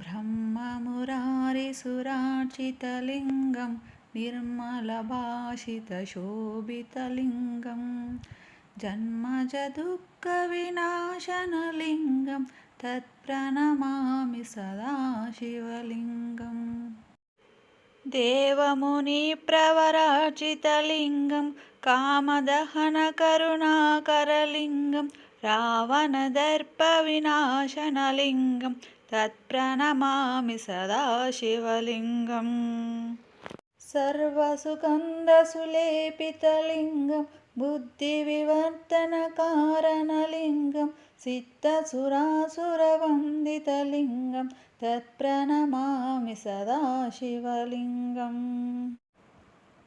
ब्रह्ममुरारिसुरार्चितलिङ्गं निर्मलभाषितशोभितलिङ्गं जन्मजदुःखविनाशनलिङ्गं तत्प्रणमामि सदा शिवलिङ्गम् देवमुनिप्रवरार्चितलिङ्गं कामदहनकरुणाकरलिङ्गं रावणदर्पविनाशनलिङ्गं तत्प्रणमामि सदा शिवलिङ्गम्। सर्वसुगन्धसुलेपितलिङ्गं बुद्धिविवर्तनकारणलिङ्गं सिद्धसुरासुरवन्दितलिङ्गं तत्प्रणमामि सदा शिवलिङ्गम्।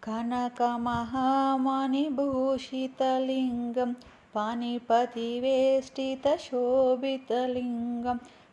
कनकमहामणिभूषितलिङ्गं पानिपतिवेष्टितशोभितलिङ्गं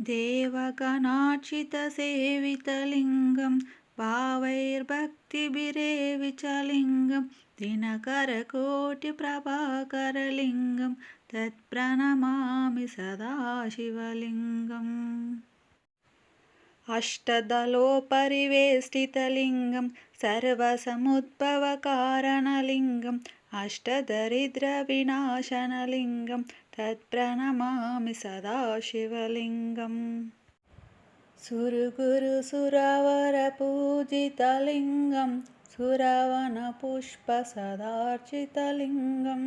देवगणार्चितसेवितलिङ्गं भावैर्भक्तिभिरेविचलिङ्गं दिनकरकोटिप्रभाकरलिङ्गं तत्प्रणमामि सदा शिवलिङ्गम् अष्टदलोपरिवेष्टितलिङ्गं सर्वसमुद्भवकारणलिङ्गम् अष्टदरिद्रविनाशनलिङ्गं तत्प्रणमामि सदा शिवलिङ्गम् सुरगुरुसुरवरपूजितलिङ्गं सुरवनपुष्पसदार्चितलिङ्गं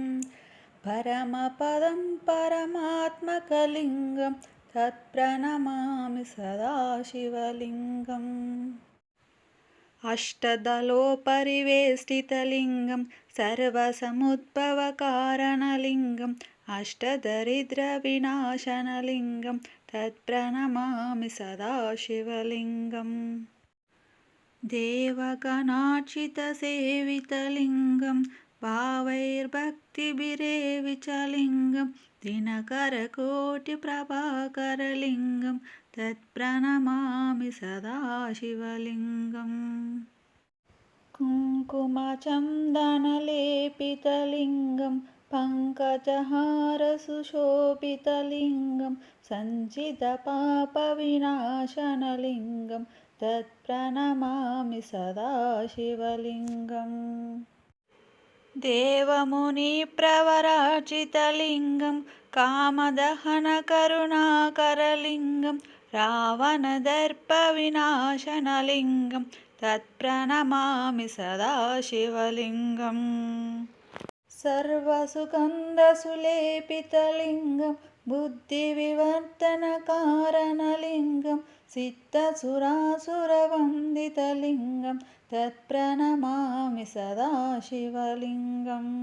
परमपदं परमात्मकलिङ्गं तत्प्रणमामि सदा शिवलिङ्गम् अष्टदलोपरिवेष्टितलिङ्गं सर्वसमुद्भवकारणलिङ्गम् अष्टदरिद्रविनाशनलिङ्गं तत्प्रणमामि सदा शिवलिङ्गम् देवगणार्चितसेवितलिङ्गं भावैर्भक्तिभिरेविचलिङ्गं दिनकरकोटिप्रभाकरलिङ्गं तत्प्रणमामि सदा शिवलिङ्गम् कुङ्कुमचन्दनलेपितलिङ्गं पङ्कजहारसुशोभितलिङ्गं सञ्चितपापविनाशनलिङ्गं तत्प्रणमामि सदा शिवलिङ्गम् देवमुनिप्रवरार्चितलिङ्गं कामदहनकरुणाकरलिङ्गं रावणदर्पविनाशनलिङ्गं तत्प्रणमामि सदा शिवलिङ्गम् सर्वसुगन्धसुलेपितलिङ्गं बुद्धिविवर्तनकारणलिङ्गं सिद्धसुरासुरवन्दितलिङ्गं तत्प्रणमामि सदा शिवलिङ्गम्